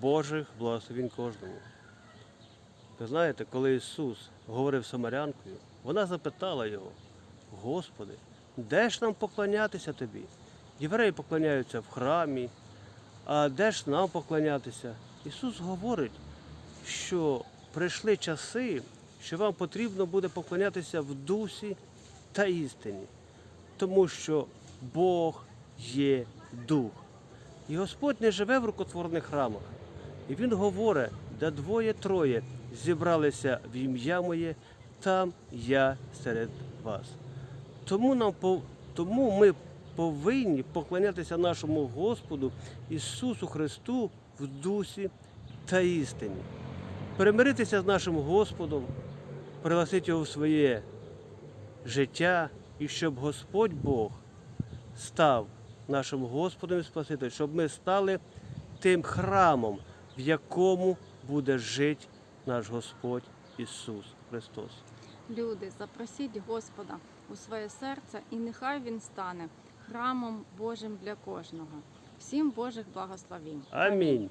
Божих благословень кожному. Ви знаєте, коли Ісус говорив Самарянкою, вона запитала його, Господи, де ж нам поклонятися тобі? Євреї поклоняються в храмі, а де ж нам поклонятися? Ісус говорить, що прийшли часи, що вам потрібно буде поклонятися в дусі та істині, тому що Бог є дух. І Господь не живе в рукотворних храмах. І Він говорить, де двоє-троє зібралися в ім'я моє, там я серед вас. Тому, нам, тому ми повинні поклонятися нашому Господу Ісусу Христу в дусі та істині. Перемиритися з нашим Господом, пригласити Його в своє життя, і щоб Господь Бог став нашим Господом і Спасителем, щоб ми стали тим храмом, в якому буде жити наш Господь Ісус Христос. Люди, запросіть Господа у своє серце, і нехай Він стане храмом Божим для кожного. Всім Божих благословінь. Амінь.